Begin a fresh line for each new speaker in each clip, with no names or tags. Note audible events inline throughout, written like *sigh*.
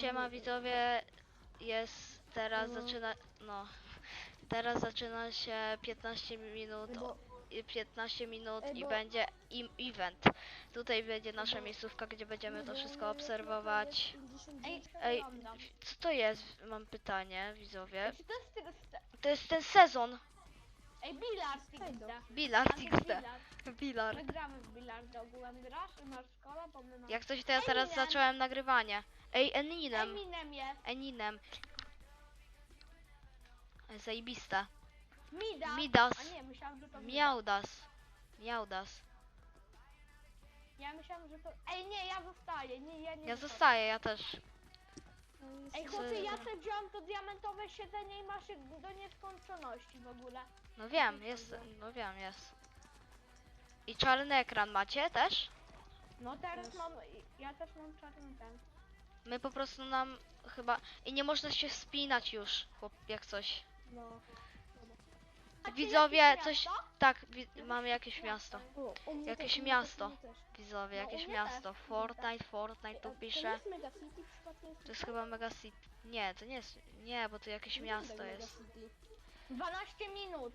Siema widzowie, jest teraz zaczyna, no, teraz zaczyna się 15 minut, i 15 minut i będzie im event. Tutaj będzie nasza miejscówka, gdzie będziemy to wszystko obserwować.
Ej,
Ej, co to jest? Mam pytanie, widzowie.
Czy to jest tego sta-
To jest ten sezon,
Ej, bilard
Fejdo.
XD.
Billard
Antek,
XD.
bilard. My gramy w bilarda ogółem. Grasz? Masz szkołę? Bo my mamy...
Jak coś to ja teraz
Eminem.
zacząłem nagrywanie. Ej, Eninem,
Eminem jest.
Eninem. Zajebiste.
Midas.
Midas.
A nie, myślałam, że to Midas.
Miaudas. Miaudas.
Ja myślałam, że to... Ej, nie, ja zostaję. Nie, ja nie
Ja
zostaję,
ja też.
Ej, chłopie, ja sobie wziąłem to diamentowe siedzenie i masz je do nieskończoności w ogóle.
No wiem, jest, no wiem, jest. I czarny ekran macie też?
No teraz
Też.
mam... Ja też mam czarny ten.
My po prostu nam chyba... I nie można się wspinać już, chłop, jak coś.
No.
Widzowie, coś... Tak, wi mamy jakieś miasto.
O, u mnie
Jakieś
też, u mnie
miasto.
też, u mnie też.
Widzowie,
No, u
jakieś
mnie
miasto. Fortnite, Fortnite tu
To
pisze.
jest Mega City przypadkiem?
To jest chyba Mega City. Nie, to nie jest... Nie, bo to jakieś miasto
Mega
jest.
City.
12 minut.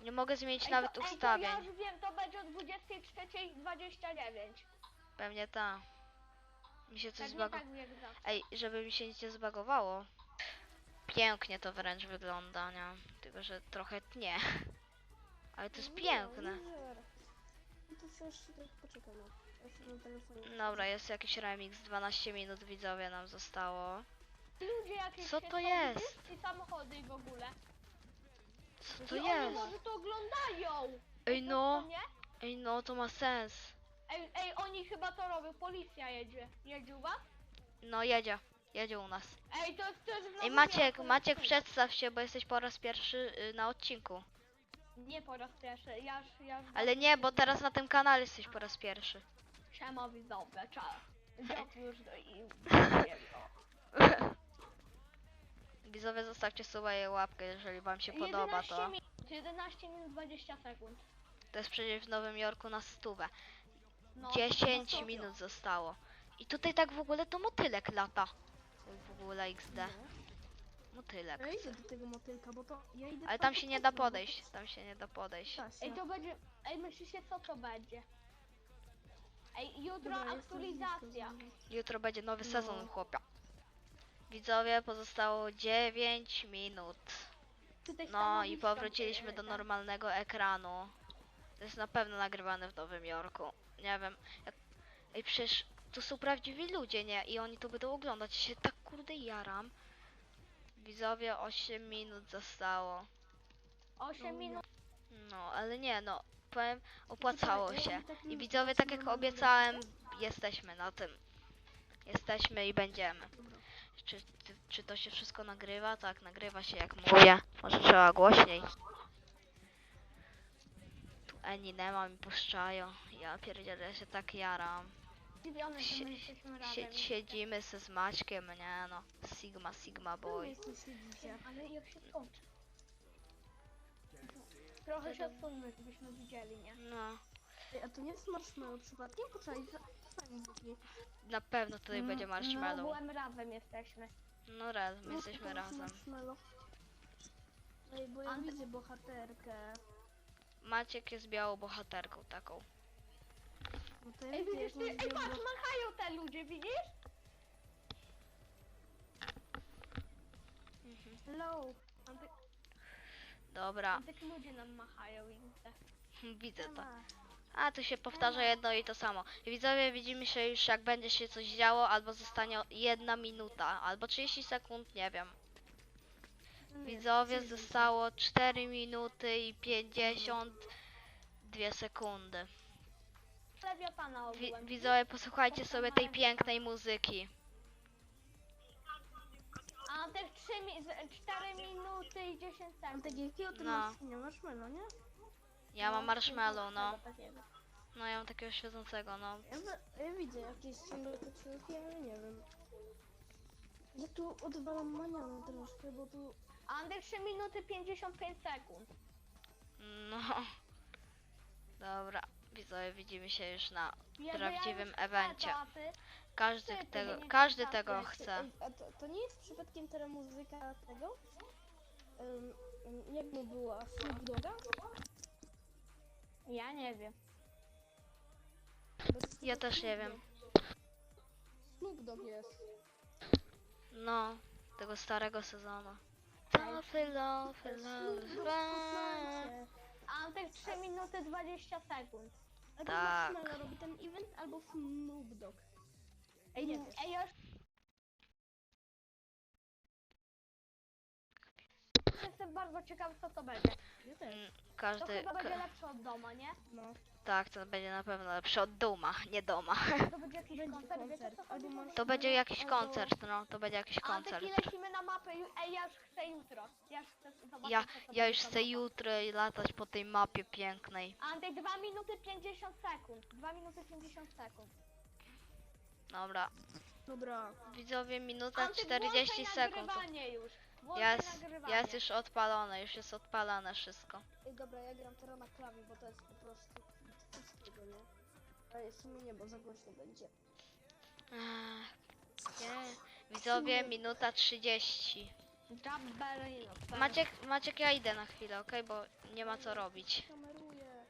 Nie mogę zmienić
Ej,
nawet
to, Ej, to
ustawień.
ja już wiem, to będzie o 23.29.
Pewnie ta. Mi się coś
Pewnie
zbagowało.
tak.
Ej, żeby mi się nic nie zbagowało. Pięknie to wręcz wygląda, nie? Tylko, że trochę tnie. *laughs* Ale to jest piękne.
No to co jeszcze trochę poczekam. no. Ja sobie na telefonie.
Dobra, jest jakiś remix, 12 minut widzowie nam zostało.
Ludzie jakieś
Co to jest?
I samochody i w ogóle.
Co to
I Oni
jest?
może to oglądają.
Ej no,
nie?
ej no, to ma sens.
Ej, ej, oni chyba to robią. Policja jedzie. Jedzie u was?
No jedzie, jedzie u nas.
Ej, to, to jest w
Ej Maciek, Maciek przedstaw się, bo jesteś po raz pierwszy y, na odcinku.
Nie po raz pierwszy. Ja już, ja już
Ale nie, bo teraz na tym kanale jesteś po raz pierwszy.
Siema widzowie, czas. Dziób już do i... *laughs*
Widzowie zostawcie suba i łapkę, jeżeli wam się podoba
11
to.
minut, 11 minut 20 sekund.
To jest przecież w Nowym Jorku na stówę.
No,
10
no to-
minut zostało. I tutaj tak w ogóle to motylek lata. W ogóle XD.
No.
Motylek.
Ja idę do tego motylka, bo to ja idę
Ale tam się nie da podejść. Tam się nie da podejść.
Ej, to będzie... Ej, myślicie co to będzie? Ej, jutro
Dobra,
aktualizacja.
Jutro będzie nowy
No.
sezon chłopia. Widzowie, pozostało 9 minut. No i powróciliśmy
e,
do
tak.
normalnego ekranu. To jest na pewno nagrywane w Nowym Jorku. Nie wiem. Jak... Ej, przecież to są prawdziwi ludzie, nie? I oni to będą oglądać. Ja się tak kurde jaram. Widzowie, 8 minut zostało.
8
No,
minut.
No, ale nie, no. Powiem, opłacało się. I
nie-
widzowie,
tak
jak obiecałem, jesteśmy na tym. Jesteśmy i będziemy. Czy, ty- czy to się wszystko nagrywa? Tak, nagrywa się jak mówię. Może trzeba głośniej. Tu Eninema mi puszczają. Ja pierdzielę, się tak jaram.
Zdziwiony, że my jesteśmy razem.
Sie, siedzimy se z Maćkiem, nie no. Sigma, Sigma boy.
jest tu siedzicie?
Ale jak się skończy? Trochę się odsuńmy, żebyśmy widzieli, nie?
No,
Ej, a to nie jest marshmallow przypadkiem? Poczekaj, za-
na pewno tutaj będzie
No,
marshmallow.
byłem razem jesteśmy.
No raz, my
No,
jesteśmy razem.
marshmallow. Ej, bo ja widzę bohaterkę.
Maciek jest białą bohaterką taką.
No to ja
Ej, widzisz ty? Ej, patrz, machają te ludzie, widzisz?
Hello.
Dobra,
ludzie nam machają i
widzę to. A, tu się powtarza jedno i to samo. Widzowie, widzimy się już jak będzie się coś działo, albo zostanie jedna minuta, albo 30 sekund, nie wiem. Widzowie, zostało 4 minuty i 52 sekundy. Wi
ogółem.
widzowie, posłuchajcie sobie tej pięknej muzyki.
A Antyk 3 mi 4 minuty i 10 sekund.
Antek, jakiego ty
No.
masz? Nie marshmallow, nie?
Ja mam marshmallow, no.
Tego takiego.
No, ja mam takiego świecącego, no.
Ja, ja widzę jakieś ciągle te krzyki, ale nie wiem. Ja tu odwalam manianę troszkę, bo tu...
A Antyk 3 minuty 55 sekund.
No. Dobra, widzowie, widzimy się już na
ja
prawdziwym evencie. Każdy tego, każdy tego chce.
A to, to nie jest przypadkiem teraz muzyka tego? Um, jak mu była? Snoop Dogga?
Ja nie wiem.
Ja też nie wiem.
Snoop Dogg jest.
No, tego starego sezonu. Love, love, love, love.
Fortnite.
A mam tych 3 minuty 20 sekund.
Albo
Tak.
Marshmallow robi ten event, albo Snoop Dogg. Ej, nie.
Ej, już... Jestem bardzo ciekawy co to będzie.
Ja też.
Mm,
To
Każdy,
chyba będzie lepsze od doma, nie?
No.
tak, to będzie na pewno lepszy od duma, nie doma.
To będzie *laughs* jakiś
Będzie
koncert, wiecie
koncert.
co
Albo
chodzi?
masz-
To będzie jakiś koncert, no, to będzie jakiś
A
koncert.
taki lecimy na mapę, ju- ej ja już chcę jutro. Ja już chcę zobaczyć
Ja,
co to
ja
będzie
już
za
chcę jutro latać po tej mapie pięknej.
Antek 2 minuty 50 sekund. 2 minuty 50 sekund.
Dobra,
Dobra.
widzowie, minuta
Antek,
40
włączaj
sekund.
nagrywanie już.
Jest,
nagrywanie.
jest już odpalone, już jest odpalane wszystko.
Ej, dobra, ja gram teraz na klawie, bo to jest po prostu wszystkiego, nie? Ale w sumie nie, bo za głośno będzie.
Nie. Widzowie, minuta 30.
Jabberino.
Maciek, Maciek, ja idę na chwilę, okej, bo nie ma co robić.
Kameruję.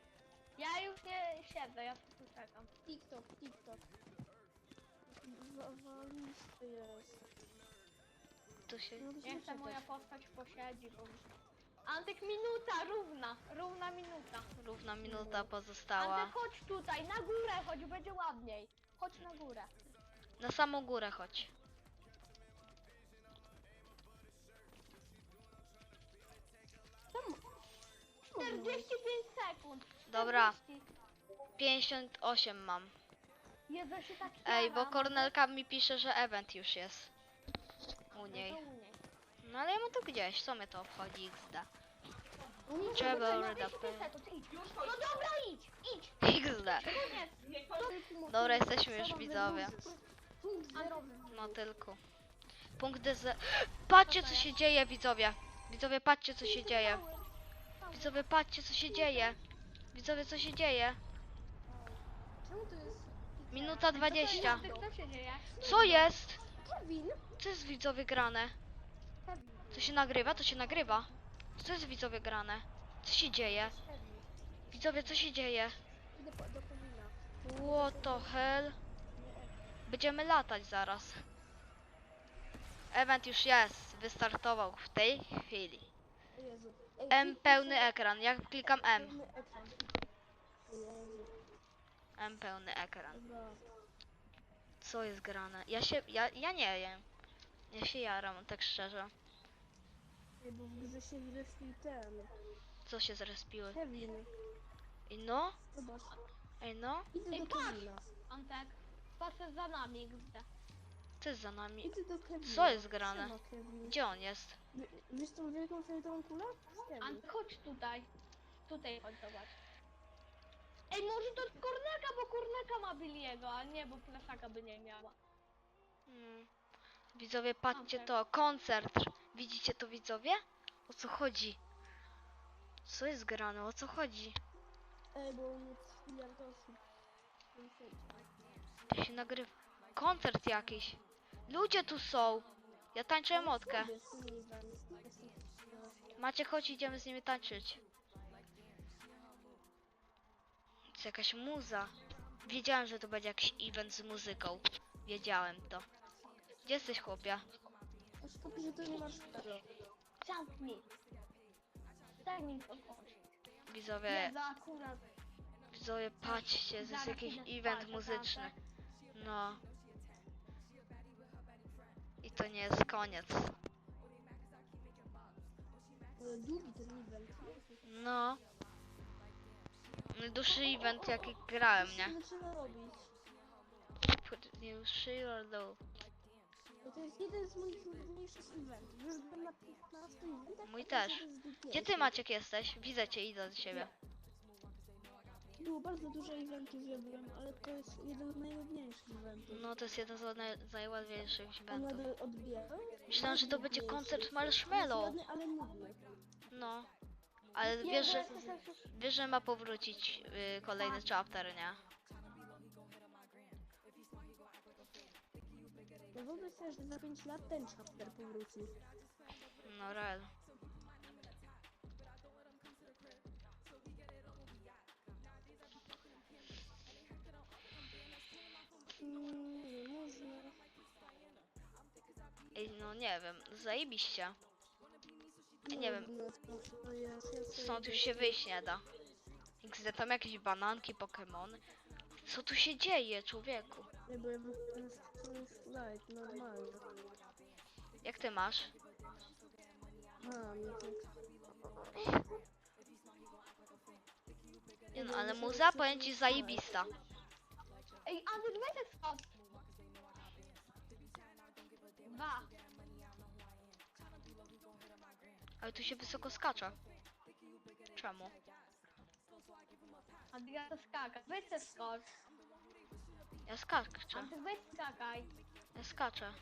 Ja już nie siedzę, ja tu czekam.
TikTok, TikTok. Zawalisty jest.
Tu się...
Niech ta moja postać posiedzi, bo... Antek minuta, równa, równa minuta.
Równa minuta pozostała.
Antek chodź tutaj, na górę chodź, będzie ładniej. Chodź na górę.
Na samą górę chodź.
Czemu?
45 sekund.
Dobra.
40.
58 mam.
Jezu, ja się tak
Ej, bo
jaram.
Kornelka mi pisze, że event już jest. U
No
niej. No ale ja mam to gdzieś, co mnie to obchodzi XD. Trzeba
poczekaj,
redapter.
45 sekund, idź. No dobra, idź, idź.
XD. Dobra, jesteśmy już widzowie. No tylko. Punkt z... Patrzcie co się dzieje widzowie. Widzowie patrzcie co się dzieje. Widzowie patrzcie co się dzieje. Widzowie co się dzieje.
Czemu to jest
Minuta 20.
Antek, co się dzieje?
Co jest?
Kevin?
Co jest widzowie grane?
Kevin.
To się nagrywa? To się nagrywa. Co jest widzowie grane? Co się dzieje? Widzowie co się dzieje?
Idę po, do Kevina.
What the hell? Będziemy latać zaraz. Event już jest. Wystartował w tej chwili.
O Jezu. Ej,
M
kliknij
pełny
sobie
ekran. Jak klikam M.
pełny ekran. O Jezu.
M pełny ekran.
Dobra.
Co jest grane? Ja się, ja, ja nie wiem. Ja się jaram, tak szczerze.
Ej, bo w grze się zrespił ten.
Co się zrespiły?
Kevin.
I no?
Zobacz.
Ej no?
Idę
Ej,
do
patrz!
Kevina.
Antek, patrz za nami, gdzie.
Co jest za nami?
Idę do Kevina.
Co jest grane?
Siema, Kevin.
Gdzie on jest?
Wi- Wiesz tą wielką fioletową kulę? Z Kevin.
Antek, chodź tutaj. Tutaj chodź, zobacz. Ej, może to Kornelka, bo Kornelka ma Billiego, a nie, bo Plaszaka by nie miała.
Mm. Widzowie, patrzcie to. Koncert. Widzicie to widzowie? O co chodzi? Co jest grane? O co chodzi?
Ej, bo mnie jest miliard osób.
To się nagrywa. Koncert jakiś. Ludzie tu są. Ja tańczę motkę. Macie chodź, idziemy z nimi tańczyć. Jest jakaś muza. Wiedziałem, że to będzie jakiś event z muzyką. Wiedziałem to. Gdzie jesteś, chłopie?
Aż kupi, że to nie masz tego.
Zamknij. Daj mi.
Widzowie,
Jezu, akurat.
widzowie, patrzcie, to jest
Zaraz
jakiś
idę
event
spać,
muzyczny.
naprawdę.
No. I to nie jest koniec.
Długi ten event.
No. Najdłuższy event jaki grałem, nie?
Co zaczyna robić?
Najdłuższy low.
Bo to jest jeden z moich najważniejszych eventów. Już byłem na 15 eventach.
Mój
a
też.
jeden z
Gdzie ty. Maciek jesteś? Widzę cię, idę do ciebie.
Było bardzo dużo eventów ja byłem, ale to jest jeden z najładniejszych eventów.
No to jest jeden z naj- najładniejszych eventów.
nadal.
Myślałem, że to będzie koncert Marshmallow.
Ładny, ale nudny.
No. Ale wiesz, że, wiesz, że ma powrócić y, kolejny chapter, nie?
No wyobraź sobie, że za 5 lat ten chapter powróci.
No rel.
Mm, nie można.
Ej, no nie wiem, zajebiście. Nie wiem, stąd już
idę
się
tu-
wyjść nie da. XD, tam jakieś bananki, Pokémony. Co tu się dzieje, człowieku?
Nie, normalnie.
Jak ty masz?
A, tak...
Nie no, ale muza, powiem ci, zajebista.
Ej, Andrzej, weź
Ale tu się wysoko skacze. Czemu?
Andrzej, to skakaj. Weź się skocz.
Ja skaczę,
Andrzej, weź skakaj.
ja skaczę.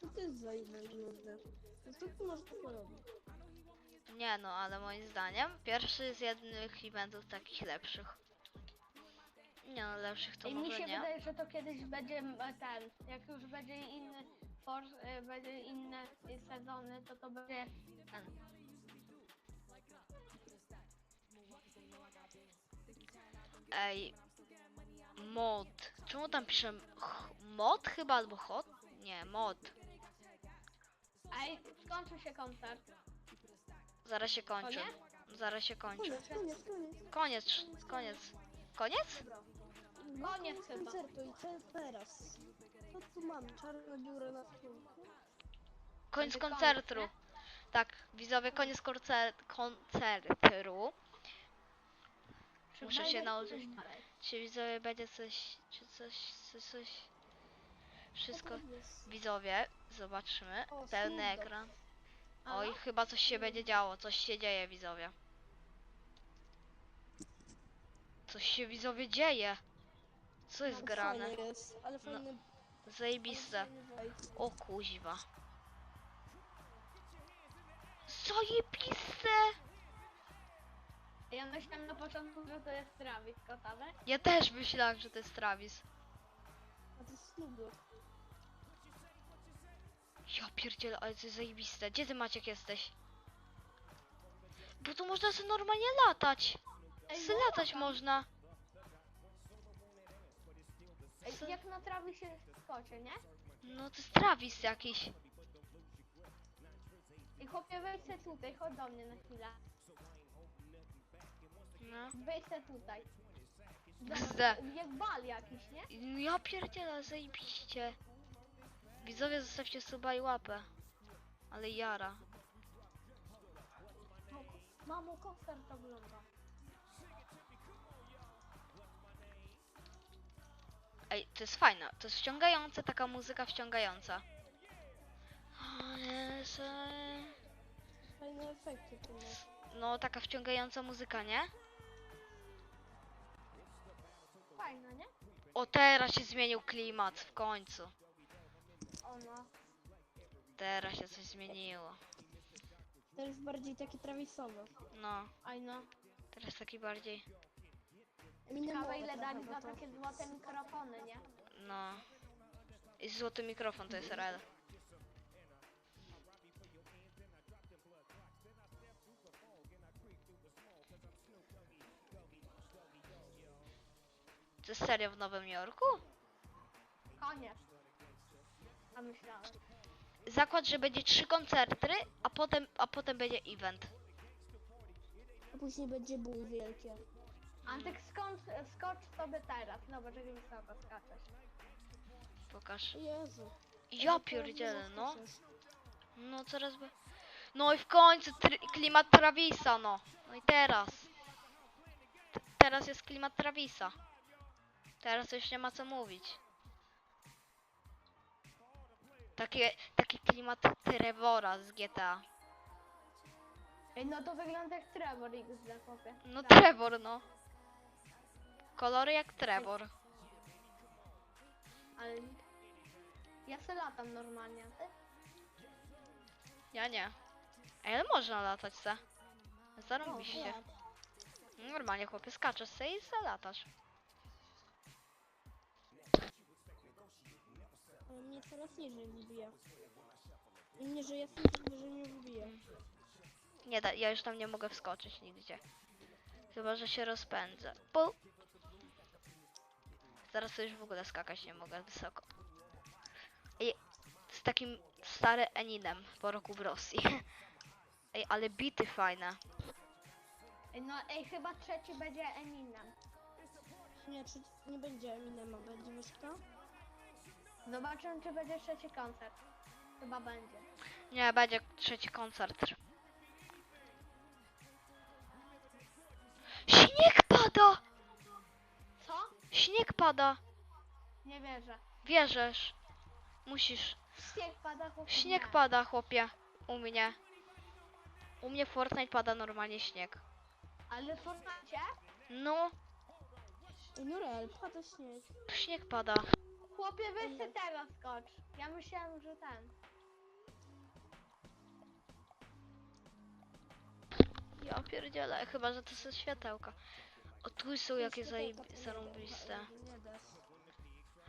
To to jest za event nudny. Co tu można porobić?
Nie no, ale moim zdaniem pierwszy z jednych eventów takich lepszych. Nie no, lepszych to
I mi
może
się
nie.
wydaje, że to kiedyś będzie e, ten, jak już będzie inny for, e, będzie inne sezony, to to będzie ten.
Ej, mod. Czemu tam piszę ch- mod chyba albo hot? Nie, mod.
Ej, skończył się koncert.
Zaraz się kończy.
Koniec?
Zaraz się kończy.
Koniec, koniec, koniec.
Koniec, koniec. Koniec?
No,
Koniec chyba.
koncertu i co teraz? Co tu mam? Czarne biuro na skórku?
Koniec koncertu. Tak, widzowie, koniec koncer- koncertu. Muszę się nauczyć. Czy widzowie będzie coś, czy coś, coś, coś. Wszystko.
Jest?
Widzowie, zobaczymy.
O,
Pełny
Snoop Dogg.
ekran. Oj, chyba coś się będzie działo, coś się dzieje, widzowie. Coś się, widzowie, dzieje. Co jest
No,
grane?
Fajny jest, ale fajny...
Zajebiste. O kuźwa. Zajebiste!
Ja myślałem na początku, że to jest Travis Kotawe.
Ja też myślałem, że to jest Travis.
A to jest Snoop.
Ja pierdzielę, ale to jest zajebiste. Gdzie ty Maciek jesteś? Bo tu można sobie normalnie latać.
Ej,
Se
no
latać
lata.
można.
Ej, jak na Travisie skoczy, nie?
No to jest Travis jakiś.
I chłopie, wejdź se tutaj, chodź do mnie na chwilę.
No.
Wejdź se tutaj.
Gzdę.
Jak bal jakiś, nie?
Ja pierdzielę, zajebiście. Widzowie, zostawcie suba i łapę. Ale jara.
Mamo, koncert ogląda.
Ej, to jest fajne. To jest wciągające, taka muzyka wciągająca.
Fajne efekty tu masz.
No, taka wciągająca muzyka, nie?
Fajna, nie?
O, teraz się zmienił klimat, w końcu.
Ona.
Teraz się coś zmieniło.
To jest bardziej takie Travisowe.
No,
Aj no.
teraz taki bardziej,
Ciekawe ile dali za takie złote mikrofony, nie?
no. I złoty mikrofon to jest RL. To jest serio w Nowym Jorku?
Koniec. A myślałem.
Zakład, że będzie trzy koncerty, a potem, a potem będzie event.
A później będzie ból wielkie.
Antek skocz, skocz sobie teraz. Zobacz jak wysoko skaczesz.
Pokaż.
Jezu.
Ja pierdzielę, no. No coraz by... No i w końcu tr- klimat Travisa, no. No i teraz. T- teraz jest klimat Travisa. Teraz już nie ma co mówić. Takie, taki klimat Trevora z GTA.
Ej, no to wygląda jak Trevor XD, chłopie.
No
Tak.
Trevor, no. Kolory jak Trevor.
Ale... Ja se latam normalnie, a ty?
Ja nie. Ej, Ale można latać se. Zarobiście.
O,
Normalnie chłopie skaczesz se i se latasz.
Ale mnie coraz niżej wybija. I nie, że jestem tak wyżej mnie wybija.
Nie da, ja już tam nie mogę wskoczyć nigdzie. Chyba, że się rozpędzę. Zaraz to już w ogóle skakać nie mogę wysoko. Ej, z takim stary Eninem po roku w Rosji. *laughs* Ej, ale bity fajne.
Ej, no ej, chyba trzeci będzie Eminem.
Nie, czy nie będzie Eminema, będzie myszka?
Zobaczymy, czy będzie trzeci koncert. Chyba będzie.
Nie, będzie trzeci koncert. Śnieg pada! Śnieg pada!
Nie wierzę.
Wierzysz. Musisz.
Śnieg pada, chłopie.
Śnieg
nie.
pada, chłopie. U mnie. U mnie Fortnite pada normalnie śnieg.
Ale w Fortnite?
No,
no real, pada śnieg.
śnieg pada.
Chłopie, weź ty teraz skocz. Ja myślałem, że ten.
Ja pierdzielę, chyba, że to są światełka. O, tu są jakie zajebi- zarąbiste.
się.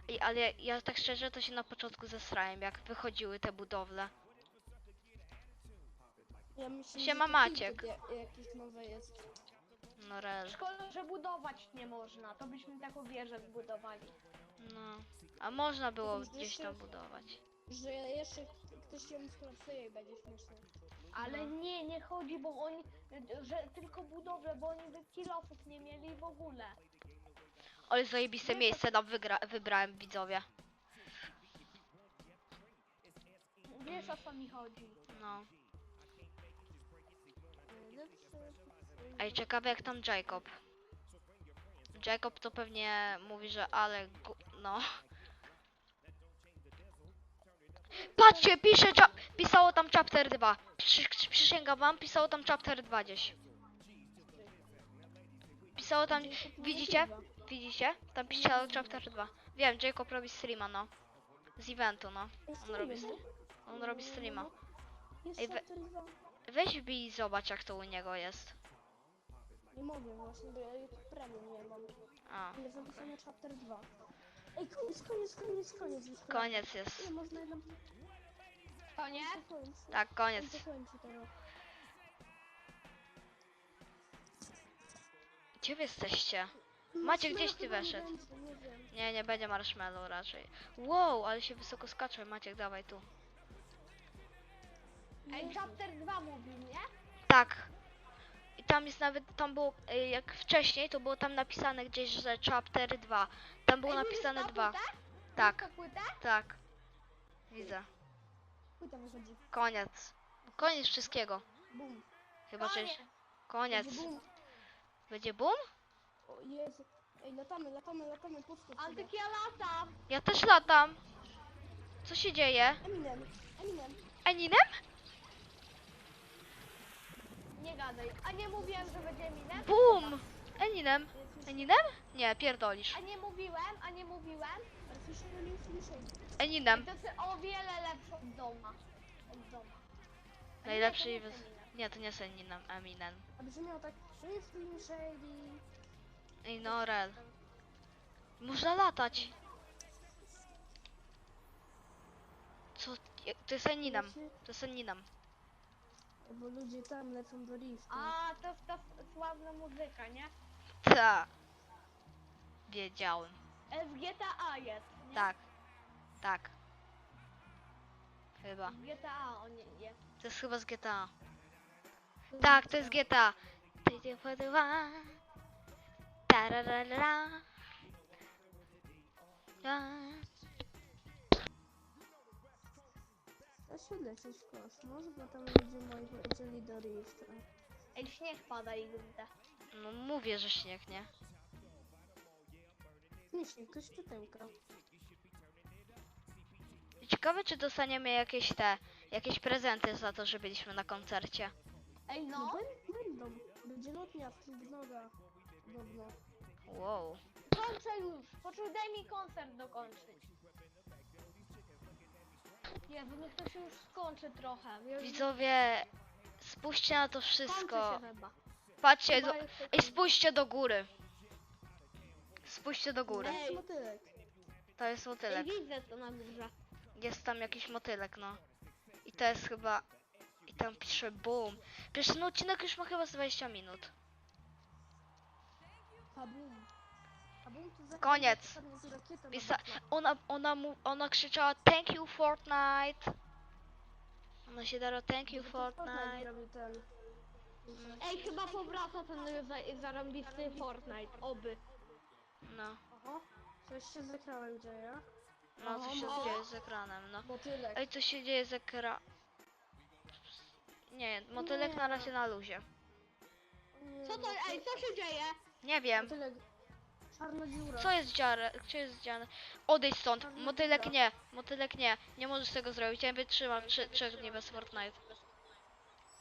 Ej, ale ja, ja tak szczerze to się na początku zesrałem, jak wychodziły te budowle.
Ja myślę,
Siema,
że to
Maciek.
Tilted ja- jakieś nowe jest.
No rel.
Szkoda, że budować nie można. To byśmy taką wieżę zbudowali.
No. A można było gdzieś tam budować.
Że jeszcze ktoś ją skolapsuje i będzie śmieszne.
Ale
No.
nie, nie chodzi, bo oni, że tylko budowlę, bo oni by kilofów nie mieli w ogóle.
Ale zajebiste miejsce tam wygra- wybrałem, widzowie.
Wiesz o co mi chodzi.
No. Ej, ciekawe jak tam Jacob. Jacob to pewnie mówi, że ale gu- no. Patrzcie, pisze, pisało tam chapter 2. Przy- przysięgam wam, pisało tam chapter 2 gdzieś. Pisało tam, widzicie? Widzicie? Tam pisało chapter 2. Wiem, Jacob robi streama, no. Z eventu, no. On robi, on robi streama. Ej, we-. Weź wbij i zobacz jak to u niego jest.
Nie mogę właśnie, bo ja premium nie mam.
A,
zapisane chapter 2. Ej, koniec, koniec, koniec, koniec. już
koniec jest.
Ile można jedną...
Koniec?
Koniec.
Tak, koniec.
Zakończy teraz.
Gdzie wy jesteście? Maciek, gdzieś ty
Chyba nie
weszedł?
będzie, Nie wiem.
Nie, nie będzie marshmallow raczej. Wow, ale się wysoko skacze. Maciek, dawaj tu.
Ej, chapter 2 mówi, nie?
Tak. Tam jest nawet, tam było, y, jak wcześniej, to było tam napisane gdzieś, że chapter 2. Tam było
Ej,
napisane
tą
2.
płytę?
Tak,
płytę?
tak. Widzę. Koniec. Koniec wszystkiego.
Bum.
Chyba, że...
Koniec.
Koniec.
Będzie bum.
Będzie boom?
O Jezu. Ej, latamy, latamy, latamy, puszko.
Antyk ja latam.
Ja też latam. Co się dzieje?
Eminem, Eminem.
Eninem?
Nie gadaj. A nie mówiłem, że będzie Eminem?
Boom! Eninem? Eninem? Nie, pierdolisz.
A nie mówiłem, a nie mówiłem.
Nie.
Eninem.
To jest o wiele lepsze od doma. Od doma. A nie,
Najlepszy i
nie
wys...
jest Eminem.
Nie, to nie jest Eminem. Eminem.
A brzmiał tak, Slim Shady.
Ej, no, rel. Można latać. Co? To jest Eninem. To jest Eninem.
Bo ludzie tam lecą do riftu.
A, to jest ta sławna muzyka, nie?
Ta. Wiedziałem.
E, W GTA jest, nie?
Tak. Tak. Chyba.
W GTA on je- jest.
To jest chyba z GTA. Tak, to jest GTA. Ty, ty, ty, ty, wa. Tararara. Ja.
Da się lecieć w kosmos, bo tam ludzie moi powiedzieli do riftu.
Ej, śnieg pada i gdy.
No mówię, że śnieg, nie?
Nie śnieg, to światełka.
Ciekawe, czy dostaniemy jakieś te, jakieś prezenty za to, że byliśmy na koncercie.
Ej,
No
no.
bę- będą. Będzie lotnia z Trubnoga. Podobno.
Wow.
Kończę już. Poczekaj, daj mi koncert dokończyć. Jezu, niech to się już skończy trochę. Ja już-
Widzowie, spójrzcie na to
Kończy
wszystko.
się chyba.
Patrzcie, do, ej, spójrzcie do góry. Spójrzcie do góry.
To jest
Ej.
motylek.
To jest
Ej,
motylek.
widzę to na górze.
Jest tam jakiś motylek, no. I to jest chyba... I tam pisze boom. Ten odcinek już ma chyba z 20 minut.
Kabum.
Koniec. Pisa ona, ona, mu, ona krzyczała thank you Fortnite. Ona się dała thank you
Fortnite
Fortnite.
robi ten.
Ej, chyba powraca ten za, zarąbisty Fortnite, oby.
No,
coś się z ekranem dzieje.
no co się dzieje z ekranem, no.
Motylek.
Ej, co się dzieje z ekra... Nie, motylek
Nie.
na razie na luzie.
Co to, ej, co się dzieje?
Nie wiem.
Motylek. Czarna dziura.
Co jest dziare? Co jest dziane? Odejdź stąd. Motylek nie. Motylek nie. Nie możesz tego zrobić. Ja wytrzymam trzy, trzech dni bez Fortnite.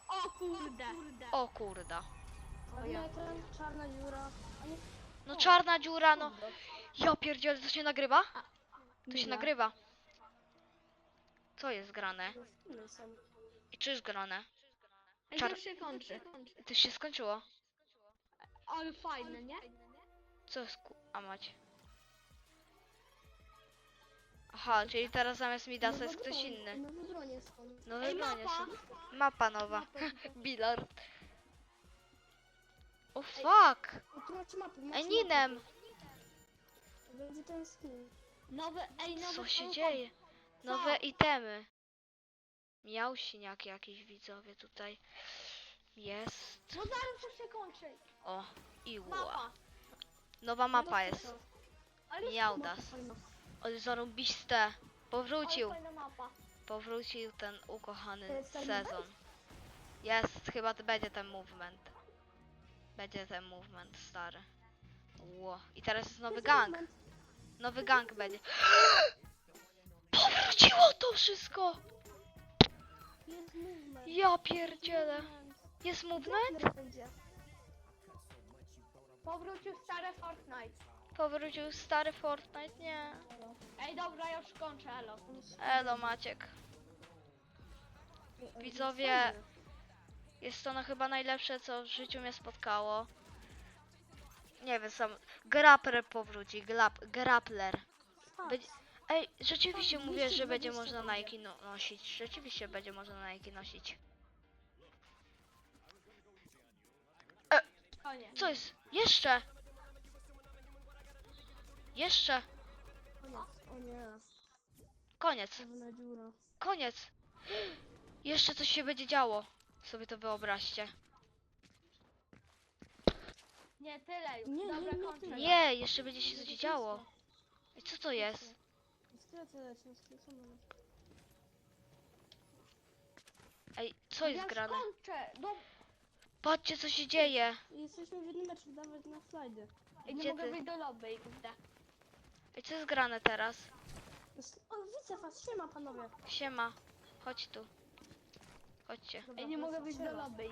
O kurde.
O kurda.
Czarna dziura.
No czarna dziura, no. Ja pierdzielę, to się nagrywa? To się nagrywa. Co jest grane?
No.
I czy jest grane? Czar-
już się kończy.
To się skończyło.
Ale fajne, nie?
Co jest ku... A mać. Aha, czyli teraz zamiast Midasa
Nowe
jest ktoś inny.
Nowe bronie są.
Nowe
Ej,
bronie
mapa.
są. Mapa nowa. *laughs* Billard. O fuck!
Mapę. macie
Eninem!
mapę. To będzie ten skin.
Nowe, ej, nowe
Co się
samochody.
dzieje? Nowe itemy. Miał siniak jakiś widzowie tutaj. Jest.
No zaraz to się kończy.
O, iła.
Mapa.
Nowa mapa jest.
Ale
Miałdas.
Mapa fajna.
Ale zarąbiste.
ale
Powrócił.
fajna mapa.
Powrócił ten
To
ukochany
jest ten
sezon. Jest, chyba to będzie ten movement. Będzie ten movement stary. Ło. I teraz jest nowy gang. Nowy gang będzie. *gasps* Powróciło to wszystko!
Jest movement.
Ja pierdzielę. Jest movement?
Movement będzie.
Powrócił stary Fortnite.
Powrócił stary Fortnite? Nie.
Ej, dobra, już kończę, elo.
Elo Maciek. Widzowie. Jest to no chyba najlepsze co w życiu mnie spotkało. Nie wiem, sam. Grappler powróci, glap, grappler. Będzie- Ej, rzeczywiście mówię, że będzie
220
można. Nike no, nosić. Rzeczywiście będzie można Nike nosić.
Koniec.
Co jest? Jeszcze! Jeszcze!
Koniec. O nie.
Koniec!
Czarna dziura.
Koniec! Jeszcze coś się będzie działo. Sobie to wyobraźcie.
Nie, tyle już.
Nie, nie,
dobra,
nie
kończę.
Nie, jeszcze będzie się coś działo. I co to jest? Ej, co jest
ja
grane?
skończę. No,
Patrzcie co się dzieje.
Jesteśmy w jednym meczu, dawać na slajdy.
ej, nie
Gdzie
mogę
ty?
wyjść do lobby i kurde.
Ej, co jest grane teraz?
O, widzę was, siema panowie.
Siema. Chodź tu. Chodźcie.
Dobra,
Ej, nie mogę wyjść do lobby.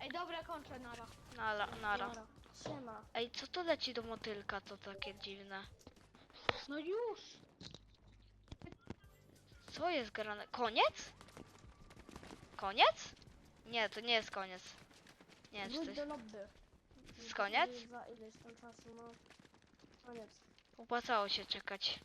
Ej, dobra, kończę, nara.
Nara, nara.
Nara. Siema.
Ej, co to leci do motylka? To takie dziwne.
No już.
Co jest grane? Koniec? Koniec? Nie, to nie jest koniec. Nie, czy to
Wróć
jest,
do lobby.
to jest koniec?
Za ileś tam czasu, no. Koniec.
Opłacało się czekać.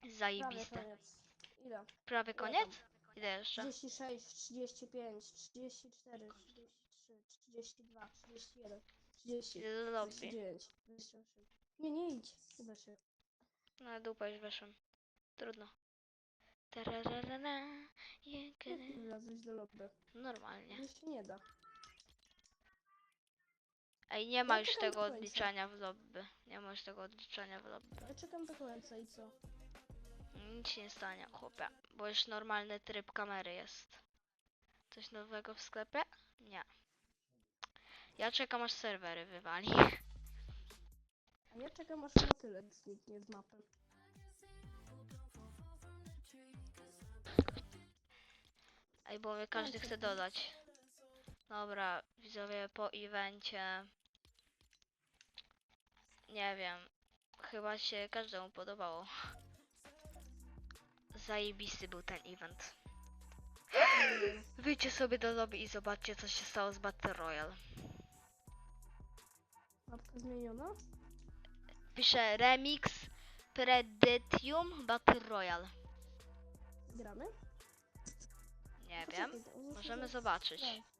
Prawie
Zajebiste.
koniec. Ile?
Prawie koniec? Ile jeszcze?
36, 35, 34, 33, 32, 31, 30,
Idę do lobby.
29, 28. Nie, nie idź. Chyba się.
No dupa już weszłem. Trudno. Tarararara,
Jak
jekere.
wlazłeś do lobby?
Normalnie.
Nie się nie da.
Ej, nie ma
Ja
już tego odliczania w lobby. Nie ma już tego odliczania w lobby.
Ale czekam do końca i co?
Nic się nie stanie, chłopie. Bo już normalny tryb kamery jest. Coś nowego w sklepie? Nie. Ja czekam aż serwery wywali.
A ja czekam aż na tyle zniknie z mapy.
Ej, bo mnie każdy chce dodać. Dobra, widzowie, po evencie. Nie wiem. Chyba się każdemu podobało. Zajebisty był ten event. Wyjdźcie sobie do lobby i zobaczcie, co się stało z Battle Royale.
Mapka zmieniona?
Piszę Remix Predatium Battle Royale.
Gramy?
Nie wiem. Możemy zobaczyć.
tak.